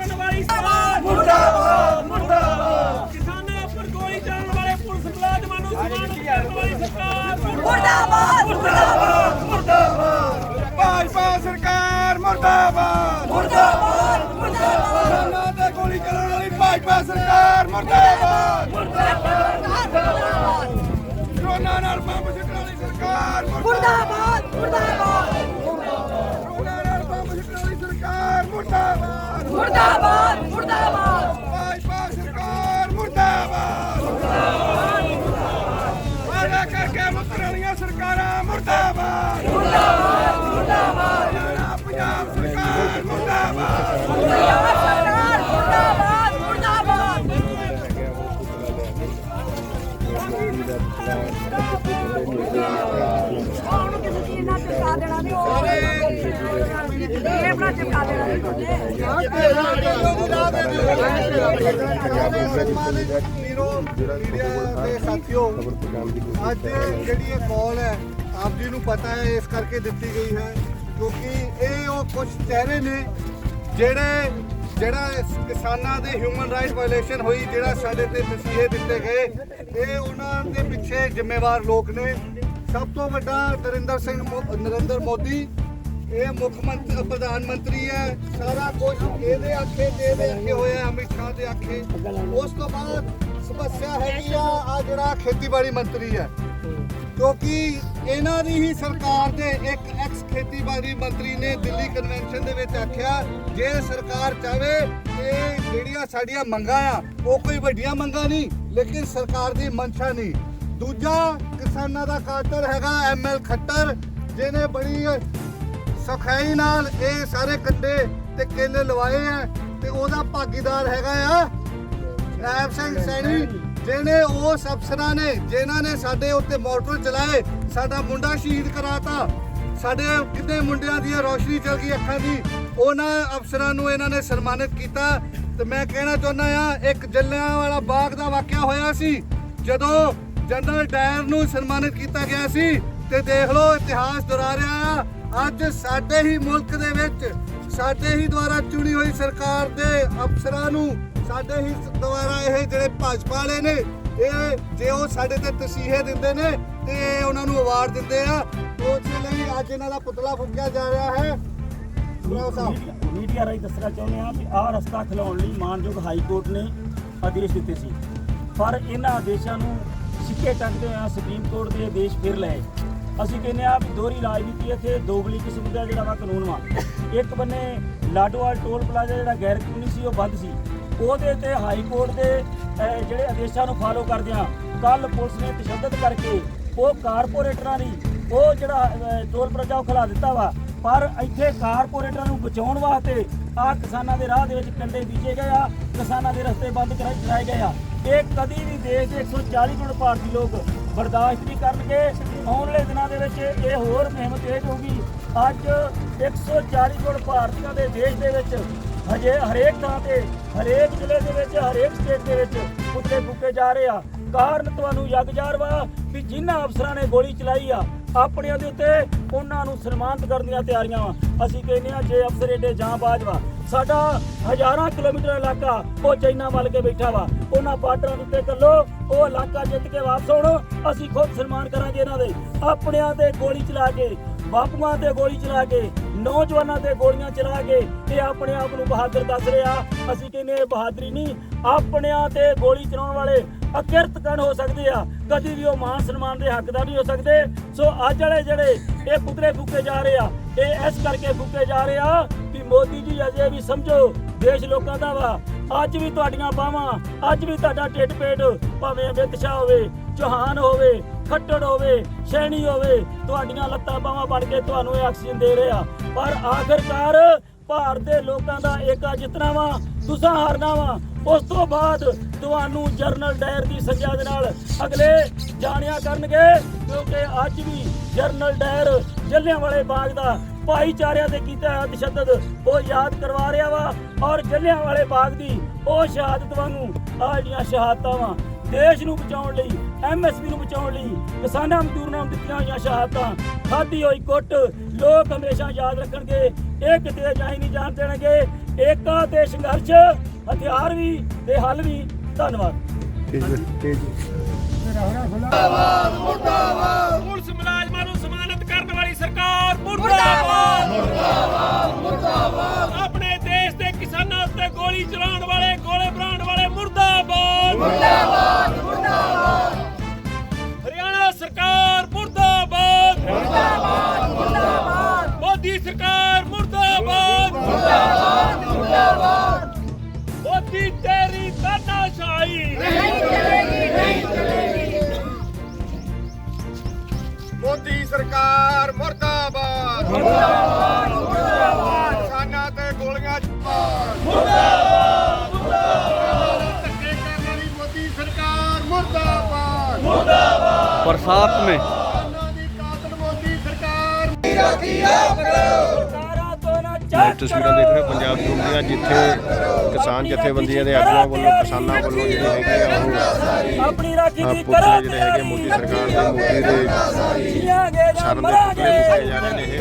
ਲੁੱਟਣ ਵਾਲੀ ਸਰਕਾਰ ਮੁਰਦਾਬਾਦ ਮੁਰਦਾਬਾਦ। ਕਿਸਾਨਾਂ ਉੱਪਰ ਗੋਲੀ ਚੱਲਣ ਵਾਲੇ ਪੁਲਿਸ ਮੁਲਾਜ਼ਮਾਂ ਨੂੰ ਸਨਮਾਨਿਤ ਕਰਨ ਵਾਲੀ ਸਰਕਾਰ। ਮੁਰਦਾਬਾਦ ਮੁਰਦਾਬਾਦ। ਭਾਜਪਾ ਸਰਕਾਰ ਮੁਰਦਾਬਾਦ। ਮੁਰਦਾਬਾਦ ਮੁਰਦਾਬਾਦ। ਕਿਸਾਨਾਂ ਤੇ ਗੋਲੀ ਚਲਾਉਣ ਵਾਲੀ ਭਾਜਪਾ ਸਰਕਾਰ ਮੁਰਦਾਬਾਦ। ਕਰੋਨਾ ਨਾਲ ਬੰਬ ਸਿੱਟਣ ਵਾਲੀ ਸਰਕਾਰ ਮੁਰਦਾਬਾਦ। ਮੁਰਦਾਬਾਦ। ਮੁਰਦਾਬਾਦ ਮੁਰਦਾਬਾਦ। ਮੁਰਦਾਬਾਦ ਭਾਜਪਾ ਸਰਕਾਰ ਮੁਰਦਾਬਾਦ ਵਾਅਦਾ ਕਰਕੇ ਮੁਕਰ ਵਾਲੀਆਂ ਸਰਕਾਰਾਂ ਮੁਰਦਾਬਾਦ। ਮੁਰਦਾਬਾਦ ਮੁਰਦਾਬਾਦ। ਪੰਜਾਬ ਸਰਕਾਰ ਮੁਰਦਾਬਾਦ। ਪੰਜਾਬ ਅੱਜ ਜਿਹੜੀ ਇਹ ਕਾਲ ਹੈ ਆਪ ਜੀ ਨੂੰ ਪਤਾ ਹੈ ਇਸ ਕਰਕੇ ਦਿੱਤੀ ਗਈ ਹੈ ਕਿਉਂਕਿ ਇਹ ਉਹ ਕੁਝ ਚਿਹਰੇ ਨੇ ਜਿਹੜੇ ਜਿਹੜਾ ਕਿਸਾਨਾਂ ਦੇ ਹਿਊਮਨ ਰਾਈਟ ਵਾਇਲੇਸ਼ਨ ਹੋਈ ਜਿਹੜਾ ਸਾਡੇ ਤੇ ਨਸੀਹੇ ਦਿੱਤੇ ਗਏ ਇਹ ਉਹਨਾਂ ਦੇ ਪਿੱਛੇ ਜ਼ਿੰਮੇਵਾਰ ਲੋਕ ਨੇ ਸਭ ਤੋਂ ਵੱਡਾ ਨਰਿੰਦਰ ਸਿੰਘ ਮੋ- ਨਰਿੰਦਰ ਮੋਦੀ ਇਹ ਮੁੱਖ ਮੰਤਰੀ, ਪ੍ਰਧਾਨ ਮੰਤਰੀ ਹੈ। ਸਾਰਾ ਕੁਝ ਇਹਦੇ ਆਖੇ ਤੇ ਆਖੇ ਹੋਇਆ, ਅਮਿਤ ਸ਼ਾਹ ਦੇ ਆਖੇ ਉਸ ਤੋਂ ਬਾਅਦ ਸਮੱਸਿਆ ਹੈਗੀ ਆ ਆ ਜਿਹੜਾ ਖੇਤੀਬਾੜੀ ਮੰਤਰੀ ਹੈ। ਕਿਉਂਕਿ ਇਹਨਾਂ ਦੀ ਹੀ ਸਰਕਾਰ ਦੇ ਇੱਕ ਐਕਸ ਖੇਤੀਬਾੜੀ ਮੰਤਰੀ ਨੇ ਦਿੱਲੀ ਕਨਵੈਨਸ਼ਨ ਦੇ ਵਿੱਚ ਆਖਿਆ, ਜੇ ਸਰਕਾਰ ਚਾਵੇ ਕਿ ਜਿਹੜੀਆਂ ਸਾਡੀਆਂ ਮੰਗਾਂ ਆ, ਉਹ ਕੋਈ ਵੱਡੀਆਂ ਮੰਗਾਂ ਨਹੀਂ, ਲੇਕਿਨ ਸਰਕਾਰ ਦੀ ਮਨਸ਼ਾ ਨਹੀਂ। ਦੂਜਾ ਕਿਸਾਨਾਂ ਦਾ ਕਾਤਰ ਹੈਗਾ ਐਮਐਲ ਖੱਟਰ, ਜਿਹਨੇ ਬੜੀ ਸਖਾਈ ਨਾਲ ਇਹ ਸਾਰੇ ਕੰਡੇ ਤੇ ਕੇਲੇ ਲਵਾਏ ਆ ਤੇ ਉਹਦਾ ਭਾਗੀਦਾਰ ਹੈਗਾ ਆ ਨੈਬ ਸਿੰਘ ਸੈਣੀ, ਜਿਹਨੇ ਉਸ ਅਫਸਰਾਂ ਨੇ ਜਿਨ੍ਹਾਂ ਨੇ ਸਾਡੇ ਉੱਤੇ ਮੋਟਰ ਚਲਾਏ, ਸਾਡਾ ਮੁੰਡਾ ਸ਼ਹੀਦ ਕਰਾਤਾ। ਸਾਡੇ ਕਿੰਨੇ ਮੁੰਡਿਆਂ ਦੀਆਂ ਰੋਸ਼ਨੀ ਚਲ ਗਈ ਅੱਖਾਂ ਦੀ। ਉਹਨਾਂ ਅਫਸਰਾਂ ਨੂੰ ਇਹਨਾਂ ਨੇ ਸਨਮਾਨਿਤ ਕੀਤਾ। ਤੇ ਮੈਂ ਕਹਿਣਾ ਚਾਹੁੰਦਾ ਆ, ਇੱਕ ਜੱਲਿਆਂ ਵਾਲਾ ਬਾਗ ਦਾ ਵਾਕਿਆ ਹੋਇਆ ਸੀ। ਜਦੋਂ ਜਨਰਲ ਡਾਇਰ ਨੂੰ ਸਨਮਾਨਿਤ ਕੀਤਾ ਗਿਆ ਸੀ ਤੇ ਦੇਖ ਲਓ ਇਤਿਹਾਸ ਦੁਹਰਾ ਰਿਹਾ। ਅੱਜ ਸਾਡੇ ਹੀ ਮੁਲਕ ਦੇ ਵਿੱਚ, ਸਾਡੇ ਹੀ ਦੁਆਰਾ ਚੁਣੀ ਹੋਈ ਸਰਕਾਰ ਦੇ ਅਫਸਰਾਂ ਨੂੰ ਸਾਡੇ ਹੀ ਦੁਆਰਾ ਇਹ ਜਿਹੜੇ ਭਾਜਪਾ ਵਾਲੇ ਨੇ, ਇਹ ਜੇ ਉਹ ਸਾਡੇ ਤੇ ਤਸੀਹੇ ਦਿੰਦੇ ਨੇ, ਤੇ ਉਹਨਾਂ ਨੂੰ ਅਵਾਰਡ ਦਿੰਦੇ ਆ। ਉਸ ਲਈ ਅੱਜ ਇਹਨਾਂ ਦਾ ਪੁਤਲਾ ਫੂਕਿਆ ਜਾ ਰਿਹਾ ਹੈ। ਮੀਡੀਆ ਰਾਹੀਂ ਦੱਸਣਾ ਚਾਹੁੰਦੇ ਹਾਂ ਕਿ ਆਹ ਰਸਤਾ ਖਿਲਾਉਣ ਲਈ ਮਾਨਯੋਗ ਹਾਈ ਕੋਰਟ ਨੇ ਆਦੇਸ਼ ਦਿੱਤੇ ਸੀ। ਪਰ ਇਹਨਾਂ ਆਦੇਸ਼ਾਂ ਨੂੰ ਸਿੱਕੇ ਚੱਕਦੇ ਹੋਇਆ ਸੁਪਰੀਮ ਕੋਰਟ ਦੇ ਆਦੇਸ਼ ਫਿਰ ਲਏ। ਅਸੀਂ ਕਹਿੰਦੇ ਆ ਵੀ ਦੋਹਰੀ ਰਾਜਨੀਤੀ ਇੱਥੇ ਦੋਗਲੀ ਕਿਸਮ ਦਾ ਜਿਹੜਾ ਵਾ ਕਾਨੂੰਨ ਵਾ। ਇੱਕ ਬੰਨੇ ਲਾਡੋਵਾਲ ਟੋਲ ਪਲਾਜ਼ਾ ਜਿਹੜਾ ਗੈਰ ਕਾਨੂੰਨੀ ਸੀ, ਉਹ ਬੰਦ ਸੀ। ਉਹਦੇ ਤੇ ਹਾਈ ਕੋਰਟ ਦੇ ਜਿਹੜੇ ਆਦੇਸ਼ਾਂ ਨੂੰ ਫਾਲੋ ਕਰਦਿਆਂ ਕੱਲ ਪੁਲਿਸ ਨੇ ਤਸ਼ੱਦਦ ਕਰਕੇ ਉਹ ਕਾਰਪੋਰੇਟਰਾਂ ਦੀ, ਉਹ ਜਿਹੜਾ ਟੋਲ ਪਲਾਜ਼ਾ ਉਹ ਖਲਾ ਦਿੱਤਾ ਵਾ। ਪਰ ਇੱਥੇ ਕਾਰਪੋਰੇਟਰਾਂ ਨੂੰ ਬਚਾਉਣ ਵਾਸਤੇ ਆ ਕਿਸਾਨਾਂ ਦੇ ਰਾਹ ਦੇ ਵਿੱਚ ਕੰਡੇ ਬੀਜੇ ਗਏ ਆ, ਕਿਸਾਨਾਂ ਦੇ ਰਸਤੇ ਬੰਦ ਕਰਾਏ ਕਰਾਏ ਗਏ ਆ। ਇਹ ਕਦੀ ਵੀ ਦੇਸ਼ ਦੇ 140 ਕਰੋੜ ਭਾਰਤੀ ਲੋਕ ਬਰਦਾਸ਼ਤ ਨਹੀਂ ਕਰਨਗੇ। ਆਉਣ ਵਾਲੇ ਦਿਨਾਂ ਦੇ ਵਿੱਚ ਇਹ ਹੋਰ ਮੁਹਿੰਮ ਤੇਜ਼ ਹੋਊਗੀ। ਅੱਜ 140 ਕਰੋੜ ਭਾਰਤੀਆਂ ਦੇ ਦੇਸ਼ ਦੇ ਵਿੱਚ ਹਜੇ ਹਰੇਕ ਥਾਂ ਤੇ, ਹਰੇਕ ਜ਼ਿਲ੍ਹੇ ਦੇ ਵਿੱਚ, ਹਰੇਕ ਸਟੇਟ ਦੇ ਵਿੱਚ ਕੁੱਤੇ ਫੁੱਕੇ ਜਾ ਰਹੇ ਆ। ਕਾਰਨ ਤੁਹਾਨੂੰ ਯਗਜਾਰ ਵਾ ਵੀ ਜਿਨ੍ਹਾਂ ਅਫਸਰਾਂ ਨੇ ਗੋਲੀ ਚਲਾਈ ਆ ਆਪਣਿਆਂ ਦੇ ਉੱਤੇ ਉਹਨਾਂ ਨੂੰ ਸਨਮਾਨਿਤ ਕਰਨ ਦੀਆਂ ਤਿਆਰੀਆਂ ਵਾ। ਅਸੀਂ ਕਹਿੰਦੇ ਆ ਜੇ ਅਫਸਰ ਏਡੇ ਜਾਂਬਾਜ਼ ਵਾ, ਸਾਡਾ ਹਜ਼ਾਰਾਂ ਕਿਲੋਮੀਟਰ ਇਲਾਕਾ ਉਹ ਚਾਈਨਾ ਵੱਲ ਕੇ ਬੈਠਾ ਵਾ। ਉਹਨਾਂ ਬਾਰਡਰਾਂ ਦੇ ਉੱਤੇ ਕੱਲੋ ਉਹ ਇਲਾਕਾ ਜਿੱਤ ਕੇ ਵਾਪਸ ਆਉਣ। ਅਸੀਂ ਖੁਦ ਸਨਮਾਨ ਕਰਾਂਗੇ ਇਹਨਾਂ ਦੇ। ਆਪਣਿਆਂ ਤੇ ਗੋਲੀ ਚਲਾ ਕੇ ਬਾਪੂਆਂ ਤੇ ਗੋਲੀ ਚਲਾ ਕੇ, ਨੌਜਵਾਨਾਂ ਤੇ ਗੋਲੀਆਂ ਚਲਾ ਕੇ ਇਹ ਆਪਣੇ ਆਪ ਨੂੰ ਬਹਾਦਰ ਦੱਸ ਰਿਹਾ, ਅਸੀਂ ਕਹਿੰਦੇ ਇਹ ਬਹਾਦਰੀ ਨਹੀਂ, ਆਪਣਿਆਂ ਤੇ ਗੋਲੀ ਚਲਾਉਣ ਵਾਲੇ ਅਕਿਰਤ ਕਣ ਹੋ ਸਕਦੇ ਆ? ਕਦੀ ਵੀ ਉਹ ਮਾਨ ਸਨਮਾਨ ਦੇ ਹੱਕਦਾਰ ਨਹੀਂ ਹੋ ਸਕਦੇ। ਸੋ ਅੱਜ ਵਾਲੇ ਜਿਹੜੇ ਇਹ ਪੁਤਲੇ ਫੂਕੇ ਜਾ ਰਹੇ ਆ ਇਹ ਇਸ ਕਰਕੇ ਫੂਕੇ ਜਾ ਰਿਹਾ ਕਿ ਮੋਦੀ ਜੀ ਅਜੇ ਵੀ ਸਮਝੋ, ਦੇਸ਼ ਲੋਕਾਂ ਦਾ ਵਾ। ਅੱਜ ਵੀ ਤੁਹਾਡੀਆਂ ਬਾਹਾਂ, ਅੱਜ ਵੀ ਤੁਹਾਡਾ ਢਿੱਡ ਪੇਟ ਭਾਵੇਂ ਵਿਤਸ਼ਾ ਹੋਵੇ, ਚੌਹਾਨ ਹੋਵੇ, ਖੱਟੜ ਹੋਵੇ, ਸ਼ੈਣੀ ਹੋਵੇ, ਤੁਹਾਡੀਆਂ ਲੱਤਾਂ ਬਾਹਾਂ ਬਣ ਕੇ ਤੁਹਾਨੂੰ ਇਹ ਆਕਸੀਜਨ ਦੇ ਰਿਹਾ ਪਰ ਆਖਰਕਾਰ ਭਾਰਤ ਦੇ ਲੋਕਾਂ ਦਾ ਏਕਾ ਜਿੱਤਣਾ ਵਾ, ਤੁਸੀਂ ਹਾਰਨਾ ਵਾ, ਉਸ ਤੋਂ ਬਾਅਦ ਤੁਹਾਨੂੰ ਜਰਨਲ ਡਾਇਰ ਦੀ ਸਜ਼ਾ ਦੇ ਨਾਲ ਅਗਲੇ ਜਾਣਿਆ ਕਰਨਗੇ, ਕਿਉਂਕਿ ਅੱਜ ਵੀ ਜਰਨਲ ਡਾਇਰ ਜੱਲਿਆਂਵਾਲੇ ਬਾਗ ਦਾ ਭਾਈਚਾਰਿਆਂ ਤੇ ਕੀਤਾ ਹੋਇਆ ਤਸ਼ੱਦਦ ਉਹ ਯਾਦ ਕਰਵਾ ਰਿਹਾ ਵਾ ਔਰ ਜੱਲਿਆਂਵਾਲੇ ਬਾਗ ਦੀ ਉਹ ਸ਼ਹਾਦਤ ਵਾਂਗੂ ਆ ਜਿਹੜੀਆਂ ਸ਼ਹਾਦਤਾਂ ਵਾ ਦੇਸ਼ ਨੂੰ ਬਚਾਉਣ ਲਈ ਐਮਐਸਪੀ ਨੂੰ ਬਚਾਉਣ ਲਈ ਕਿਸਾਨਾਂ ਮਜ਼ਦੂਰਾਂ ਨੂੰ ਦਿੱਤੀਆਂ ਹੋਈਆਂ ਸ਼ਹਾਦਤਾਂ ਖਾਦੀ ਹੋਈ ਕੁੱਟ ਲੋਕ ਹਮੇਸ਼ਾ ਯਾਦ ਰੱਖਣਗੇ ਇਹ ਕਿਤੇ ਜਾਈ ਨਹੀਂ ਜਾਣ ਦੇਣਗੇ ਏਕਾ ਤੇ ਸੰਘਰਸ਼ ਹਥਿਆਰ ਵੀ ਤੇ ਹੱਲ ਵੀ ਧੰਨਵਾਦ। ਪੁਲਿਸ ਮੁਲਾਜ਼ਮਾਂ ਮੁਰਦਾਬਾਦ! ਮੁਰਦਾਬਾਦ! ਮੁਰਦਾਬਾਦ! ਆਪਣੇ ਦੇਸ਼ ਦੇ ਕਿਸਾਨਾਂ ਉੱਤੇ ਗੋਲੀ ਚਲਾਉਣ ਵਾਲੇ ਗੋਲੇ ਬਰਾਉਣ ਵਾਲੇ ਮੁਰਦਾਬਾਦ! ਮੁਰਦਾਬਾਦ! ਮੁਰਦਾਬਾਦ! ਹਰਿਆਣਾ ਸਰਕਾਰ बरसात में ਕਿਸਾਨਾਂ ਦੀ ਕਾਤਲ ਮੋਦੀ ਸਰਕਾਰ ਸਰਕਾਰਾਂ ਤੋਂ ਨਾ ਚੱਕ ਤਸਵੀਰਾਂ ਦੇਖ ਰਹੇ ਹੋ ਪੰਜਾਬ ਤੋਂ ਦੀਆਂ ਜਿੱਥੇ ਕਿਸਾਨ ਜਥੇਬੰਦੀਆਂ ਦੇ ਆਗੂਆਂ ਵੱਲੋਂ ਕਿਸਾਨਾਂ ਵੱਲੋਂ ਜਿਹੜੇ ਹੈਗੇ ਆ ਉਹ ਆਪਣੀ ਰਾਖੀ ਆਹ ਦੀ ਪੁਤਲੇ ਕਰੋ ਜਿਹੜੇ ਹੈਗੇ ਮੋਦੀ ਸਰਕਾਰ ਦੇ ਮੋਦੀ ਦੇ ਜੀਆਂਗੇ ਜਾਂ ਸ਼ਰਮ ਦੇ ਪੁਤਲੇ ਫੂਕੇ ਜਾ ਮਰਾਂਗੇ ਰਹੇ ਨੇ ਇਹ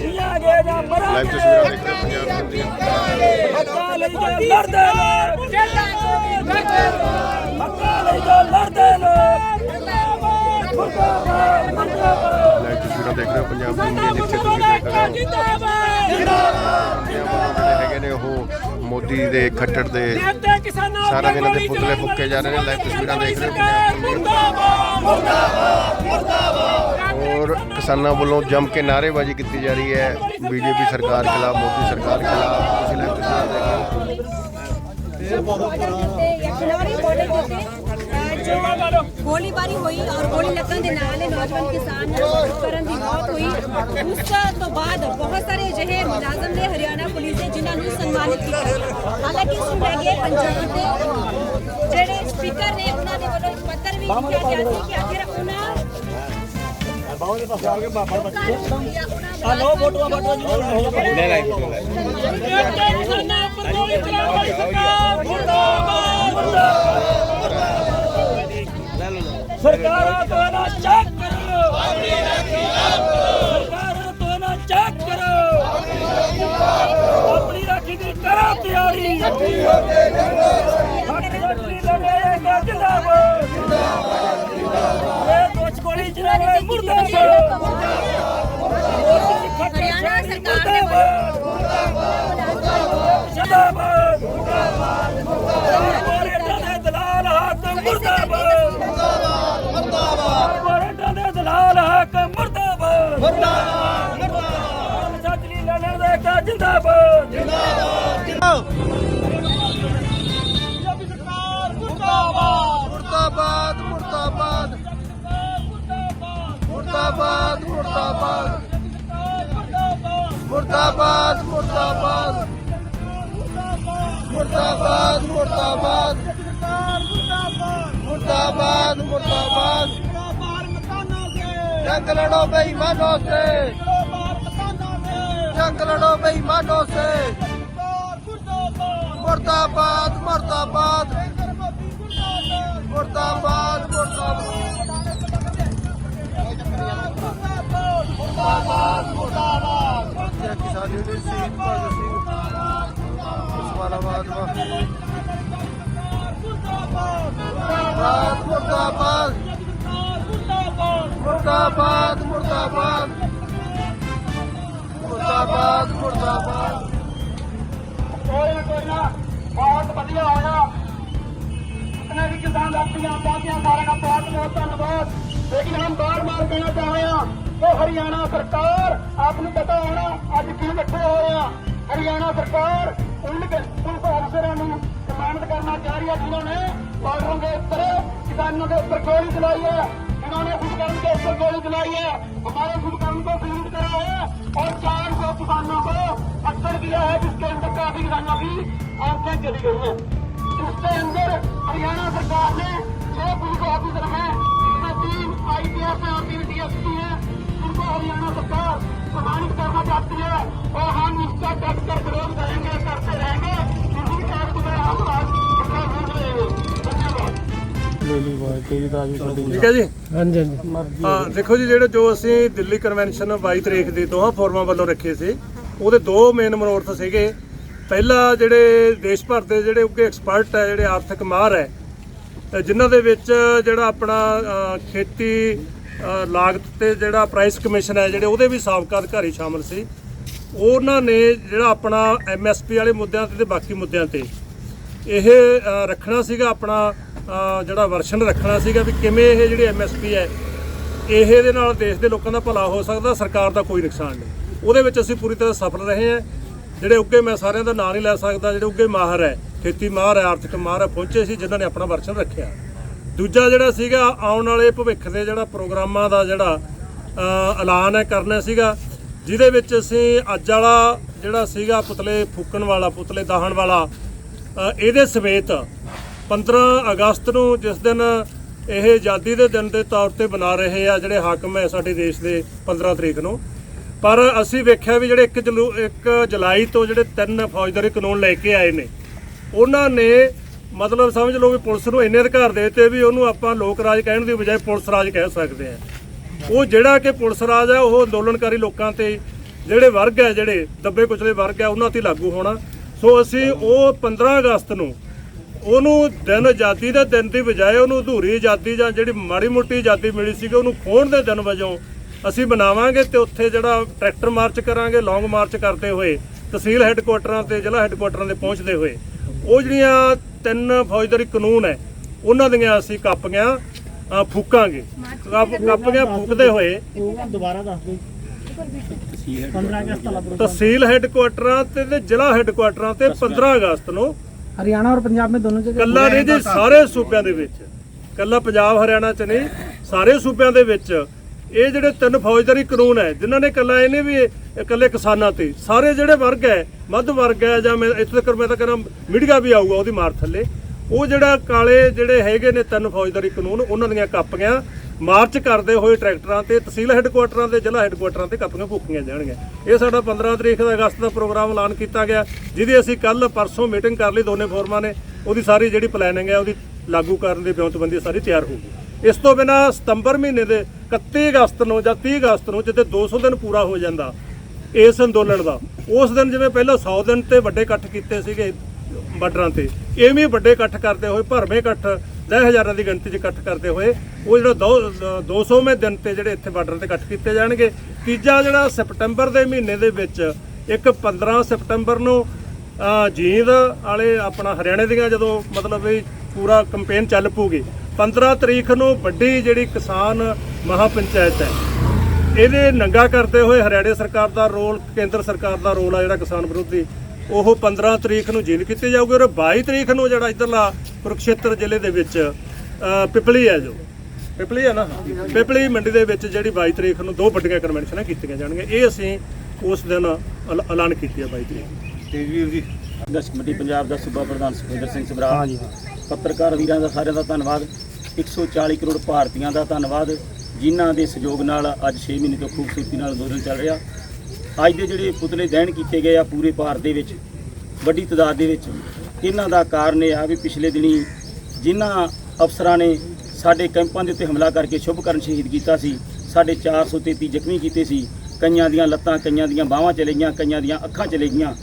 ਜੀਆਂਗੇ ਜਾਂ ਲਾਈਵ ਮਰਾਂਗੇ ਤਸਵੀਰਾਂ ਦੇਖ ਰਹੇ ਹੋ ਪੰਜਾਬ ਤੋਂ ਦੀਆਂ ਹੱਕਾਂ ਲਈ ਜੋ ਲੜਦੇ ਲੋਕ ਹੱਕਾਂ ਲਈ ਜੋ ਲੜਦੇ ਲੋਕ ਮੁਰਦਾਬਾਦ ਮੁਰਦਾਬਾਦ ਲਾਈਵ ਤਸਵੀਰਾਂ ਦੇਖ ਰਹੇ ਹੋ ਪੰਜਾਬ ਤੋਂ ਦੀਆਂ ਜਿੱਥੇ ਤੁਸੀਂ ਦੇਖ ਰਹੇ ਹੋ ਜਿੰਦਾਬਾਦ ਜਿਹੜੇ ਹੈਗੇ ਨੇ ਉਹ ਮੋਦੀ ਦੇ ਖੱਟੜ ਦੇ ਸਾਰਾ ਦਿਨ ਦੇ ਪੁਤਲੇ ਫੂਕੇ ਜਾ ਰਹੇ ਨੇ ਲਾਈਵ ਤਸਵੀਰਾਂ ਦੇਖ ਰਹੇ ਹੋ ਪੰਜਾਬ ਤੋਂ ਔਰ ਕਿਸਾਨਾਂ ਵੱਲੋਂ ਜੰਮ ਕੇ ਨਾਅਰੇਬਾਜ਼ੀ ਕੀਤੀ ਜਾ ਰਹੀ ਹੈ ਬੀਜੇਪੀ ਸਰਕਾਰ ਖਿਲਾਫ ਮੋਦੀ ਸਰਕਾਰ ਖਿਲਾਫ ਤੁਸੀਂ ਲਾਈਵ ਤਸਵੀਰਾਂ ਦੇਖ ਰਹੇ ਹੋ ਗੋਲੀਬਾਰੀ ਹੋਈ ਔਰ ਗੋਲੀ ਲੱਗਣ ਦੇ ਨਾਲ ਇਹ ਨੌਜਵਾਨ ਕਿਸਾਨ ਕਰਨ ਦੀ ਮੌਤ ਹੋਈ। ਉਸ ਤੋਂ ਬਾਅਦ ਬਹੁਤ ਸਾਰੇ ਅਜਿਹੇ ਮੁਲਾਜ਼ਮ ਨੇ ਹਰਿਆਣਾ ਪੁਲਿਸ ਦੇ ਜਿਨ੍ਹਾਂ ਨੂੰ ਸਨਮਾਨਿਤ ਕੀਤਾ। ਹਾਲਾਂਕਿ ਇਸ ਨੂੰ ਲੈ ਕੇ ਪੰਜਾਬ ਦੇ ਜਿਹੜੇ ਸਪੀਕਰ ਨੇ ਉਹਨਾਂ ਦੇ ਵੱਲੋਂ ਇੱਕ ਪੱਤਰ ਵੀ ਲਿਖਿਆ ਗਿਆ ਸੀ ਕਿ ਆਖਿਰ ਉਹਨਾਂ ਆ ਲੋ ਫੋਟੋਆਂ ਫੋਟੋਆਂ ਜੀ ਲੈ। ਲੈ ਕਿਸਾਨਾਂ ਉੱਪਰ ਗੋਲੀ ਚਲਾਉਣ ਵਾਲੀ ਸਰਕਾਰ ਮੁਰਦਾਬਾਦ ਸਰਕਾਰਾਂ ਤੋਂ ਨਾ ਚੈੱਕ ਕਰੋ ਆਪਣੀ ਦਾ ਖਿਲਾਫ ਕਰੋ। ਸਰਕਾਰਾਂ ਤੋਂ ਨਾ ਚੈੱਕ ਕਰੋ ਆਪਣੀ ਦਾ ਖਿਲਾਫ ਕਰੋ। ਆਪਣੀ ਰਾਖੀ ਦੀ ਕਰੋ ਤਿਆਰੀ। ਇਕੱਠੀ ਹੋ ਕੇ ਜਿੰਦਾਬਾਦ ਜਿੰਦਾਬਾਦ ਜਿੰਦਾਬਾਦ ਇਹ ਕੁਛ ਗੋਲੀ ਜਨਾਬ ਮੁਰਦਾਬਾਦ। ਮੁਰਦਾਬਾਦ ਹਰਿਆਣਾ ਸਰਕਾਰ ਨੇ ਮੁਰਦਾਬਾਦ। ਮੁਰਦਾਬਾਦ। ਮੁਰਦਾਬਾਦ ਮੁਰਦਾਬਾਦ ਦਲਾਲ ਹਾਕਮ ਮੁਰਦਾਬਾਦ। ਪੰਜਾਬੀ ਸਰਕਾਰ ਮੁਰਦਾਬਾਦ ਮੁਰਦਾਬਾਦ। ਮੁਰਦਾਬਾਦ ਮੁਰਦਾਬਾਦ। ਮੁਰਦਾਬਾਦ ਮੁਰਦਾਬਾਦ। ਮੁਰਦਾਬਾਦ ਮੁਰਦਾਬਾਦ। ਮੁਰਦਾਬਾਦ ਮੁਰਦਾਬਾਦ। ਮੁਰਦਾਬਾਦ ਜੰਗ ਲੜੋ ਬੇਈਮਾਨੋ ਸੇ ਜੰਗ ਲੜੋ ਬੇਈਮਾਨੋ ਸੇ ਮਰਦਾਬਾਦ ਮਰਦਾਬਾਦ। ਮਰਦਾਬਾਦ ਮਰਦਾਬਾਦ। ਮਰਦਾਬਾਦ। ਭਾਰਤੀ ਕਿਸਾਨ ਯੂਨੀਅਨ ਸ਼ਹੀਦ ਭਗਤ ਸਿੰਘ ਉਸਮਾਨਾਬਾਦ ਵਾ ਮਰਦਾਬਾਦ ਮਰਦਾਬਾਦ। ਮਰਦਾਬਾਦ ਮਰਦਾਬਾਦ। ਮਰਦਾਬਾਦ ਮਰਦਾਬਾਦ ਕੋਈ ਕੋਈ ਨਾ। ਵਧੀਆ ਹੋਇਆ अपने भी किसान अपनी आजादियां सारे का बहुत बहुत धन्यवाद लेकिन हम बार बार कहना चाह रहे हैं तो हरियाणा सरकार आपको पता होना अज क्यों बैठे हुए हैं हरियाणा सरकार उन पुलिस अफसरों सम्मानित करना चाह रही है जिन्होंने बॉर्डरों के ऊपर किसानों के ऊपर गोली चलाई है इन्होंने उपकरण के ऊपर गोली चलाई है। हमारे उपकरण को सील करा है और चार सौ किसानों को अक्सर किया है, जिसके अंदर काफ़ी किसानों की आँखें चली गई है। इसके अंदर हरियाणा सरकार ने छह पुलिस ऑफिसर है जिसमें तीन आई पी एस और तीन डी एस पी हैं। जिनको हरियाणा सरकार सम्मानित करना चाहती है और हम इसका डट कर विरोध करेंगे, करते रहेंगे। इसी कार्य हम आज ਠੀਕ ਹੈ ਜੀ? ਹਾਂਜੀ ਹਾਂਜੀ। ਹਾਂ ਦੇਖੋ ਜੀ ਜਿਹੜੇ ਜੋ ਅਸੀਂ ਦਿੱਲੀ ਕਨਵੈਨਸ਼ਨ 22 ਤਰੀਕ ਦੀ ਦੋਹਾਂ ਫੋਰਮਾਂ ਵੱਲੋਂ ਰੱਖੇ ਸੀ ਉਹਦੇ ਦੋ ਮੇਨ ਮਨੋਰਥ ਸੀਗੇ। ਪਹਿਲਾ ਜਿਹੜੇ ਦੇਸ਼ ਭਰ ਦੇ ਜਿਹੜੇ ਉੱਗੇ ਐਕਸਪਰਟ ਹੈ ਜਿਹੜੇ ਆਰਥਿਕ ਮਾਹਰ ਹੈ ਜਿਨ੍ਹਾਂ ਦੇ ਵਿੱਚ ਜਿਹੜਾ ਆਪਣਾ ਖੇਤੀ ਲਾਗਤ ਤੇ ਜਿਹੜਾ ਪ੍ਰਾਈਸ ਕਮਿਸ਼ਨ ਹੈ ਜਿਹੜੇ ਉਹਦੇ ਵੀ ਸਾਬਕਾ ਅਧਿਕਾਰੀ ਸ਼ਾਮਲ ਸੀ। ਉਹਨਾਂ ਨੇ ਜਿਹੜਾ ਆਪਣਾ ਐਮਐਸਪੀ ਵਾਲੇ ਮੁੱਦਿਆਂ ਤੇ ਤੇ ਬਾਕੀ ਮੁੱਦਿਆਂ ਤੇ ਇਹ ਰੱਖਣਾ ਸੀਗਾ ਆਪਣਾ ਜਿਹੜਾ ਵਰਸ਼ਨ ਰੱਖਣਾ ਸੀਗਾ ਵੀ ਕਿਵੇਂ ਇਹ ਜਿਹੜੀ ਐਮਐਸਪੀ ਹੈ, ਇਹ ਦੇ ਨਾਲ ਦੇਸ਼ ਦੇ ਲੋਕਾਂ ਦਾ ਭਲਾ ਹੋ ਸਕਦਾ, ਸਰਕਾਰ ਦਾ ਕੋਈ ਨੁਕਸਾਨ ਨਹੀਂ। ਉਹਦੇ ਵਿੱਚ ਅਸੀਂ ਪੂਰੀ ਤਰ੍ਹਾਂ ਸਫਲ ਰਹੇ ਹਾਂ। ਜਿਹੜੇ ਉੱਗੇ ਮੈਂ ਸਾਰਿਆਂ ਦਾ ਨਾਂ ਨਹੀਂ ਲੈ ਸਕਦਾ, ਜਿਹੜੇ ਉੱਗੇ ਮਾਹਰ ਹੈ ਖੇਤੀ ਮਾਹਰ ਹੈ, ਆਰਥਿਕ ਮਾਹਰ ਹੈ, ਪਹੁੰਚੇ ਸੀ, ਜਿਨ੍ਹਾਂ ਨੇ ਆਪਣਾ ਵਰਸ਼ਨ ਰੱਖਿਆ। ਦੂਜਾ ਜਿਹੜਾ ਸੀਗਾ, ਆਉਣ ਵਾਲੇ ਭਵਿੱਖ ਦੇ ਜਿਹੜਾ ਪ੍ਰੋਗਰਾਮਾਂ ਦਾ ਜਿਹੜਾ ਐਲਾਨ ਹੈ, ਕਰਨਾ ਸੀਗਾ, ਜਿਹਦੇ ਵਿੱਚ ਅਸੀਂ ਅੱਜ ਵਾਲਾ ਜਿਹੜਾ ਸੀਗਾ, ਪੁਤਲੇ ਫੂਕਣ ਵਾਲਾ, ਪੁਤਲੇ ਦਾਹਣ ਵਾਲਾ ਇਹਦੇ ਸਮੇਤ 15 ਅਗਸਤ ਨੂੰ ਜਿਸ ਦਿਨ ਇਹ ਆਜ਼ਾਦੀ ਦੇ ਦਿਨ ਦੇ ਤੌਰ ਤੇ ਬਣਾ ਰਹੇ ਆ ਜਿਹੜੇ ਹਾਕਮ ਹੈ ਸਾਡੇ ਦੇਸ਼ ਦੇ 15 ਤਰੀਕ ਨੂੰ, ਪਰ ਅਸੀਂ ਵੇਖਿਆ ਵੀ ਜਿਹੜੇ 1 ਜਲੂ 1 ਜੁਲਾਈ ਤੋਂ ਜਿਹੜੇ ਤਿੰਨ ਫੌਜਦਾਰੀ ਕਾਨੂੰਨ ਲੈ ਕੇ ਆਏ ਨੇ, ਉਹਨਾਂ ਨੇ ਮਤਲਬ ਸਮਝ ਲਓ ਵੀ ਪੁਲਿਸ ਨੂੰ ਇੰਨੇ ਅਧਿਕਾਰ ਦੇ ਦਿੱਤੇ ਵੀ ਉਹਨੂੰ ਆਪਾਂ ਲੋਕ ਰਾਜ ਕਹਿਣ ਦੀ ਬਜਾਏ ਪੁਲਿਸ ਰਾਜ ਕਹਿ ਸਕਦੇ ਆ। ਉਹ ਜਿਹੜਾ ਕਿ ਪੁਲਿਸ ਰਾਜ ਹੈ ਉਹ ਅੰਦੋਲਨਕਾਰੀ ਲੋਕਾਂ ਤੇ ਜਿਹੜੇ ਵਰਗ ਹੈ ਜਿਹੜੇ ਦੱਬੇ ਕੁਚਲੇ ਵਰਗ ਹੈ ਉਹਨਾਂ ਤੇ ਲਾਗੂ ਹੋਣਾ। ਸੋ ਅਸੀਂ ਉਹ 15 ਅਗਸਤ ਨੂੰ ਉਹਨੂੰ ਦਿਨ ਆਜ਼ਾਦੀ ਦੇ ਦਿਨ ਦੀ ਬਜਾਏ ਉਹਨੂੰ ਅਧੂਰੀ ਆਜ਼ਾਦੀ ਜਾਂ ਜਿਹੜੀ ਮਾੜੀ ਮੋਟੀ ਆਜ਼ਾਦੀ ਮਿਲੀ ਸੀਗੀ ਉਹਨੂੰ ਖੋਣ ਦੇ ਦਿਨ ਵਜੋਂ ਅਸੀਂ ਬਣਾਵਾਂਗੇ ਤੇ ਉੱਥੇ ਜਿਹੜਾ ਟਰੈਕਟਰ ਮਾਰਚ ਕਰਾਂਗੇ ਲੌਂਗ ਮਾਰਚ ਕਰਦੇ ਹੋਏ ਤਹਿਸੀਲ ਹੈੱਡਕੁਆਟਰਾਂ ਤੇ ਜ਼ਿਲ੍ਹਾ ਹੈੱਡਕੁਆਟਰਾਂ ਤੇ ਪਹੁੰਚਦੇ ਹੋਏ। ਉਹ ਜਿਹੜੀਆਂ ਤਿੰਨ ਫੌਜਦਾਰੀ ਕਾਨੂੰਨ ਹੈ ਉਹਨਾਂ ਦੀਆਂ ਅਸੀਂ ਕਾਪੀਆਂ ਫੂਕਾਂਗੇ। ਕਾਪ- ਕਾਪੀਆਂ ਫੂਕਦੇ ਹੋਏ ਦੁਬਾਰਾ ਦੱਸ ਦਿਓ 15 ਅਗਸਤ ਵਾਲਾ ਤਹਿਸੀਲ ਹੈੱਡਕੁਆਟਰਾਂ ਤੇ ਤੇ ਜ਼ਿਲ੍ਹਾ ਹੈੱਡਕੁਆਟਰਾਂ ਤੇ 15 ਅਗਸਤ ਨੂੰ हरियाणा और पंजाब में दोनों जगह ਕੱਲਾ ਨਹੀਂ ਜੀ ਸਾਰੇ ਸੂਬਿਆਂ ਦੇ ਵਿੱਚ ਕੱਲਾ ਪੰਜਾਬ ਹਰਿਆਣਾ ਚ ਨਹੀਂ ਸਾਰੇ ਸੂਬਿਆਂ ਦੇ ਵਿੱਚ ਇਹ ਜਿਹੜੇ ਤਿੰਨ ਫੌਜਦਾਰੀ ਕਾਨੂੰਨ ਹੈ ਜਿਨ੍ਹਾਂ ਨੇ ਕੱਲਾ ਇਹਨੇ ਵੀ ਇਕੱਲੇ ਕਿਸਾਨਾਂ ਤੇ ਸਾਰੇ ਜਿਹੜੇ ਵਰਗ ਹੈ ਮੱਧ ਵਰਗ ਹੈ ਜਾਂ ਮੈਂ ਇੱਥੇ ਤੱਕ ਮੈਂ ਤਾਂ ਕਹਿੰਦਾ ਮੀਡੀਆ ਵੀ ਆਊਗਾ ਉਹਦੀ ਮਾਰ ਥੱਲੇ ਉਹ ਜਿਹੜਾ ਕਾਲੇ ਜਿਹੜੇ ਹੈਗੇ ਨੇ ਤਿੰਨ ਫੌਜਦਾਰੀ ਕਾਨੂੰਨ ਉਹਨਾਂ ਦੀਆਂ ਕਾਪੀਆਂ ਮਾਰਚ ਕਰਦੇ ਹੋਏ ਟਰੈਕਟਰਾਂ ਤੇ, ਤਹਿਸੀਲ ਹੈੱਡਕੁਆਟਰਾਂ ਤੇ, ਜ਼ਿਲ੍ਹਾ ਹੈੱਡਕੁਆਟਰਾਂ ਤੇ ਕਾਪੀਆਂ ਫੂਕੀਆਂ ਜਾਣਗੀਆਂ। ਇਹ ਸਾਡਾ 15 ਤਰੀਕ ਦਾ ਅਗਸਤ ਦਾ ਪ੍ਰੋਗਰਾਮ ਐਲਾਨ ਕੀਤਾ ਗਿਆ, ਜਿਹਦੀ ਅਸੀਂ ਕੱਲ ਪਰਸੋਂ ਮੀਟਿੰਗ ਕਰ ਲਈ, ਦੋਨੇ ਫੋਰਮਾਂ ਨੇ। ਉਹਦੀ ਸਾਰੀ ਜਿਹੜੀ ਪਲੈਨਿੰਗ ਹੈ, ਉਹਦੀ ਲਾਗੂ ਕਰਨ ਦੀ ਬਿਉਂਤਬੰਦੀ ਸਾਰੀ ਤਿਆਰ ਹੋ ਗਈ ਇਸ ਤੋਂ ਬਿਨਾ ਸਤੰਬਰ ਮਹੀਨੇ ਦੇ 31 ਅਗਸਤ ਨੂੰ ਜਾਂ 30 ਅਗਸਤ ਨੂੰ, ਜਿੱਥੇ 200 ਦਿਨ ਪੂਰਾ ਹੋ ਜਾਂਦਾ, ਇਸ ਅੰਦੋਲਨ ਦਾ, ਉਸ ਦਿਨ ਜਿਵੇਂ ਪਹਿਲਾਂ 100 ਦਿਨ ਤੇ ਵੱਡੇ ਇਕੱਠ ਕੀਤੇ ਸੀਗੇ ਬਾਰਡਰਾਂ ਤੇ ਐਵੇਂ ਵੱਡੇ ਇਕੱਠ ਕਰਦੇ ਹੋਏ ਭਰਵੇਂ ਇਕੱਠ ਦਸ ਹਜ਼ਾਰਾਂ ਦੀ ਗਿਣਤੀ 'ਚ ਇਕੱਠ ਕਰਦੇ ਹੋਏ, ਉਹ ਜਿਹੜਾ ਦੋ- 200ਵੇਂ ਦਿਨ ਤੇ ਜਿਹੜੇ ਇੱਥੇ ਬਾਰਡਰ ਤੇ ਇਕੱਠ ਕੀਤੇ ਜਾਣਗੇ। ਤੀਜਾ ਜਿਹੜਾ ਸਪਟੰਬਰ ਦੇ ਮਹੀਨੇ ਦੇ ਵਿੱਚ, ਇੱਕ 15 ਸਪਟੰਬਰ ਨੂੰ ਜੀਂਦ ਵਾਲੇ ਆਪਣਾ ਹਰਿਆਣੇ ਦੀਆਂ ਜਦੋਂ ਮਤਲਬ ਵੀ ਪੂਰਾ ਕੈਂਪੇਨ ਚੱਲ ਪੂਗੀ 15 ਤਰੀਕ ਨੂੰ ਵੱਡੀ ਜਿਹੜੀ ਕਿਸਾਨ ਮਹਾਪੰਚਾਇਤ ਹੈ, ਇਹਦੇ ਨੰਗਾ ਕਰਦੇ ਹੋਏ ਹਰਿਆਣੇ ਸਰਕਾਰ ਦਾ ਰੋਲ, ਕੇਂਦਰ ਸਰਕਾਰ ਦਾ ਰੋਲ ਆ ਜਿਹੜਾ ਕਿਸਾਨ ਵਿਰੋਧੀ। ਉਹ 15 ਤਰੀਕ ਨੂੰ ਜੀਨ ਕੀਤੀ ਜਾਊਗੀ ਔਰ 22 ਤਰੀਕ ਨੂੰ ਜਿਹੜਾ ਇਧਰਲਾ ਕੁਰੂਕਸ਼ੇਤਰ ਜ਼ਿਲ੍ਹੇ ਦੇ ਵਿੱਚ ਪਿਪਲੀ ਹੈ ਜੋ। ਪਿਪਲੀ ਹੈ ਨਾ? ਪਿਪਲੀ ਮੰਡੀ ਦੇ ਵਿੱਚ ਜਿਹੜੀ 22 ਤਰੀਕ ਨੂੰ ਦੋ ਵੱਡੀਆਂ ਕਨਵੈਨਸ਼ਨਾਂ ਕੀਤੀਆਂ ਜਾਣਗੀਆਂ। ਇਹ ਅਸੀਂ ਉਸ ਦਿਨ ਐਲ- ਐਲਾਨ ਕੀਤੀ ਹੈ 22 ਤਰੀਕ। ਤੇਜਵੀਰ ਜੀ ਸੰਘਰਸ਼ ਕਮੇਟੀ ਪੰਜਾਬ ਦਾ ਸੂਬਾ ਪ੍ਰਧਾਨ ਸੁਖਵਿੰਦਰ ਸਿੰਘ ਸਭਰਾ। ਹਾਂਜੀ ਪੱਤਰਕਾਰ ਵੀਰਾਂ ਦਾ ਸਾਰਿਆਂ ਦਾ ਧੰਨਵਾਦ। 140 ਕਰੋੜ ਭਾਰਤੀਆਂ ਦਾ ਧੰਨਵਾਦ। ਜਿਨ੍ਹਾਂ ਦੇ ਸਹਿਯੋਗ ਨਾਲ ਅੱਜ 6 ਮਹੀਨੇ ਤੋਂ ਖੂਬਸੂਰਤੀ ਨਾਲ ਅੰਦੋਲਨ ਚੱਲ ਰਿਹਾ। ਅੱਜ ਦੇ ਜਿਹੜੇ ਪੁਤਲੇ ਦਹਿਣ ਕੀਤੇ ਗਏ ਆ ਪੂਰੇ ਭਾਰਤ ਦੇ ਵਿੱਚ, ਵੱਡੀ ਤਾਦਾਦ ਦੇ ਵਿੱਚ, ਇਹਨਾਂ ਦਾ ਕਾਰਨ ਇਹ ਆ ਵੀ ਪਿਛਲੇ ਦਿਨੀ ਜਿਨ੍ਹਾਂ ਅਫਸਰਾਂ ਨੇ ਸਾਡੇ ਕੈਂਪਾਂ ਦੇ ਉੱਤੇ ਹਮਲਾ ਕਰਕੇ ਸ਼ੁਭਕਰਨ ਸ਼ਹੀਦ ਕੀਤਾ ਸੀ, ਸਾਡੇ 433 ਜ਼ਖਮੀ ਕੀਤੇ ਸੀ, ਕਈਆਂ ਦੀਆਂ ਲੱਤਾਂ, ਕਈਆਂ ਦੀਆਂ ਬਾਹਾਂ ਚਲੇ ਗਈਆਂ, ਕਈਆਂ ਦੀਆਂ ਅੱਖਾਂ ਚਲੇ ਗਈਆਂ।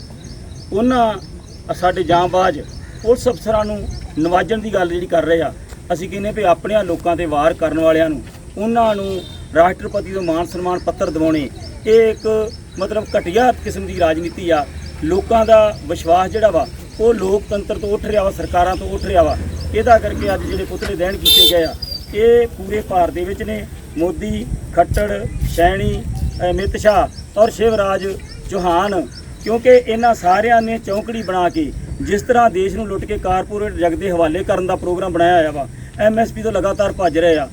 ਉਹਨਾਂ ਸਾਡੇ ਜਾਂਬਾਜ਼ ਪੁਲਿਸ ਅਫਸਰਾਂ ਨੂੰ ਨਵਾਜਣ ਦੀ ਗੱਲ ਜਿਹੜੀ ਕਰ ਰਹੇ ਆ, ਅਸੀਂ ਕਹਿੰਦੇ ਵੀ ਆਪਣਿਆਂ ਲੋਕਾਂ ਤੇ ਵਾਰ ਕਰਨ ਵਾਲਿਆਂ ਨੂੰ, ਉਹਨਾਂ ਨੂੰ ਰਾਸ਼ਟਰਪਤੀ ਤੋਂ ਮਾਨ ਸਨਮਾਨ ਪੱਤਰ ਦਿਵਾਉਣੇ, ਇਹ ਇੱਕ ਮਤਲਬ ਘਟੀਆ ਕਿਸਮ ਦੀ ਰਾਜਨੀਤੀ ਆ, ਲੋਕਾਂ ਦਾ ਵਿਸ਼ਵਾਸ ਜਿਹੜਾ ਵਾ, ਉਹ ਲੋਕਤੰਤਰ ਤੋਂ ਉੱਠ ਰਿਹਾ ਵਾ, ਸਰਕਾਰਾਂ ਤੋਂ ਉੱਠ ਰਿਹਾ ਵਾ। ਇਹਦਾ ਕਰਕੇ ਅੱਜ ਜਿਹੜੇ ਪੁਤਲੇ ਦਹਿਣ ਕੀਤੇ ਗਏ ਆ, ਇਹ ਪੂਰੇ ਭਾਰਤ ਦੇ ਵਿੱਚ ਨੇ। ਮੋਦੀ, ਖੱਟੜ, ਸੈਣੀ, ਅਮਿਤ ਸ਼ਾਹ ਔਰ ਸ਼ਿਵਰਾਜ ਚੌਹਾਨ, ਕਿਉਂਕਿ ਇਹਨਾਂ ਸਾਰਿਆਂ ਨੇ ਚੌਂਕੜੀ ਬਣਾ ਕੇ ਜਿਸ ਤਰ੍ਹਾਂ ਦੇਸ਼ ਨੂੰ ਲੁੱਟ ਕੇ ਕਾਰਪੋਰੇਟ ਜਗ ਦੇ ਹਵਾਲੇ ਕਰਨ ਦਾ ਪ੍ਰੋਗਰਾਮ ਬਣਾਇਆ ਹੋਇਆ ਵਾ ਐਮਐਸਪੀ ਤੋਂ ਲਗਾਤਾਰ ਭੱਜ ਰਹੇ ਆ।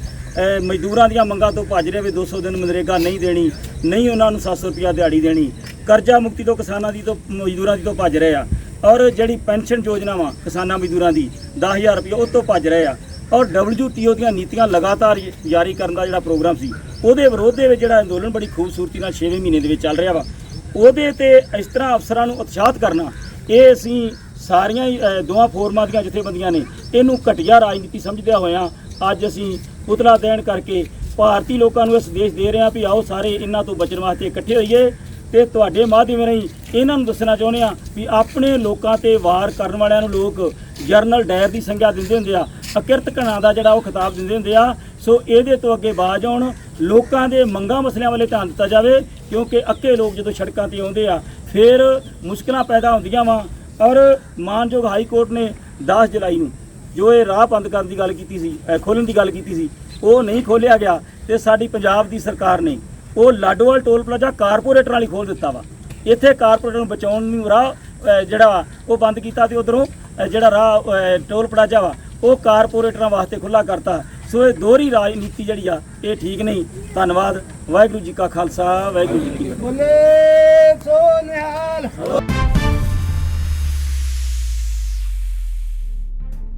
ਮਜ਼ਦੂਰਾਂ ਦੀਆਂ ਮੰਗਾਂ ਤੋਂ ਭੱਜ ਰਹੇ ਵੀ 200 ਦਿਨ ਮਨਰੇਗਾ ਨਹੀਂ ਦੇਣੀ, ਨਹੀਂ ਉਹਨਾਂ ਨੂੰ 700 ਰੁਪਿਆ ਦਿਹਾੜੀ ਦੇਣੀ। ਕਰਜ਼ਾ ਮੁਕਤੀ ਤੋਂ ਕਿਸਾਨਾਂ ਦੀ ਤੋਂ, ਮਜ਼ਦੂਰਾਂ ਦੀ ਤੋਂ ਭੱਜ ਰਹੇ ਆ। ਔਰ ਜਿਹੜੀ ਪੈਨਸ਼ਨ ਯੋਜਨਾ ਵਾ ਕਿਸਾਨਾਂ ਮਜ਼ਦੂਰਾਂ ਦੀ 10000 ਰੁਪਏ ਉਹ ਤੋਂ ਭੱਜ ਰਹੇ ਆ। ਔਰ WTO ਦੀਆਂ ਨੀਤੀਆਂ ਲਗਾਤਾਰ ਜ- ਜਾਰੀ ਕਰਨ ਦਾ ਜਿਹੜਾ ਪ੍ਰੋਗਰਾਮ ਸੀ, ਉਹਦੇ ਵਿਰੋਧ ਦੇ ਵਿੱਚ ਜਿਹੜਾ ਅੰਦੋਲਨ ਬੜੀ ਖੂਬਸੂਰਤੀ ਨਾਲ 6ਵੇਂ ਮਹੀਨੇ ਦੇ ਵਿੱਚ ਚੱਲ ਰਿਹਾ ਵਾ। ਉਹਦੇ ਤੇ ਇਸ ਤਰ੍ਹਾਂ ਅਫਸਰਾਂ ਨੂੰ ਉਤਸ਼ਾਹਤ ਕਰਨਾ, ਇਹ ਅਸੀਂ ਸਾਰੀਆਂ ਹੀ ਦੋਵਾਂ ਫੋਰਮਾਂ ਦੀਆਂ ਜਥੇਬੰਦੀਆਂ ਨੇ, ਇਹਨੂੰ ਘਟੀਆ ਰਾਜਨੀਤੀ ਸਮਝਦਿਆਂ ਹੋਇਆਂ ਅੱਜ ਅਸੀਂ ਪੁਤਲਾ ਦੇਣ ਕਰਕੇ ਭਾਰਤੀ ਲੋਕਾਂ ਨੂੰ ਇਹ ਸੰਦੇਸ਼ ਦੇ ਰਹੇ ਹਾਂ ਵੀ ਆਓ ਸਾਰੇ ਇਹਨਾਂ ਤੋਂ ਬਚਣ ਵਾਸਤੇ ਇਕੱਠੇ ਹੋਈਏ ਤੇ ਤੁਹਾਡੇ ਮਾਧਿਅਮ ਰਾਹੀਂ ਇਹਨਾਂ ਨੂੰ ਦੱਸਣਾ ਚਾਹੁੰਦੇ ਆ ਵੀ ਆਪਣੇ ਲੋਕਾਂ ਤੇ ਵਾਰ ਕਰਨ ਵਾਲਿਆਂ ਨੂੰ ਲੋਕ ਜਰਨਲ ਡਾਇਰ ਦੀ ਸੰਗਿਆ ਦਿੰਦੇ ਹੁੰਦੇ ਆ, ਅਕਿਰਤ ਘਣਾ ਦਾ ਜਿਹੜਾ ਉਹ ਖਿਤਾਬ ਦਿੰਦੇ ਹੁੰਦੇ ਆ। ਸੋ ਇਹਦੇ ਤੋਂ ਅੱਗੇ ਬਾਜ ਆਉਣ, ਲੋਕਾਂ ਦੇ ਮੰਗਾਂ ਮਸਲਿਆਂ ਵੱਲੇ ਧਿਆਨ ਦਿੱਤਾ ਜਾਵੇ, ਕਿਉਂਕਿ ਅੱਕੇ ਲੋਕ ਜਦੋਂ ਸੜਕਾਂ ਤੇ ਆਉਂਦੇ ਆ, ਫਿਰ ਮੁਸ਼ਕਲਾਂ ਪੈਦਾ ਹੁੰਦੀਆਂ ਵਾ। ਔਰ ਮਾਨਯੋਗ ਹਾਈ ਕੋਰਟ ਨੇ 10 ਜੁਲਾਈ ਨੂੰ ਜੋ ਇਹ ਰਾਹ ਬੰਦ ਕਰਨ ਦੀ ਗੱਲ ਕੀਤੀ ਸੀ ਖੋਲਣ ਦੀ ਗੱਲ ਕੀਤੀ ਸੀ, ਉਹ ਨਹੀਂ ਖੋਲਿਆ ਗਿਆ ਤੇ ਸਾਡੀ ਪੰਜਾਬ ਦੀ ਸਰਕਾਰ ਨੇ ਉਹ ਲਾਡੋਵਾਲ ਟੋਲ ਪਲਾਜ਼ਾ ਕਾਰਪੋਰੇਟਰਾਂ ਲਈ ਖੋਲ ਦਿੱਤਾ ਵਾ। ਇੱਥੇ ਕਾਰਪੋਰੇਟਰ ਨੂੰ ਬਚਾਉਣ ਨੂੰ ਰਾਹ ਜਿਹੜਾ ਵਾ ਉਹ ਬੰਦ ਕੀਤਾ ਤੇ ਉਧਰੋਂ ਜਿਹੜਾ ਰਾਹ ਟੋਲ ਪਲਾਜ਼ਾ ਵਾ, ਉਹ ਕਾਰਪੋਰੇਟਰਾਂ ਵਾਸਤੇ ਖੁੱਲਾ ਕਰਤਾ। ਸੋ ਇਹ ਦੋਹਰੀ ਰਾਜਨੀਤੀ ਜਿਹੜੀ ਆ, ਇਹ ਠੀਕ ਨਹੀਂ। ਧੰਨਵਾਦ। ਵਾਹਿਗੁਰੂ ਜੀ ਕਾ ਖਾਲਸਾ, ਵਾਹਿਗੁਰੂ ਜੀ ਕੀ ਫਤਿਹ। ਬੋਲੇ ਸੋ ਨਿਹਾਲ।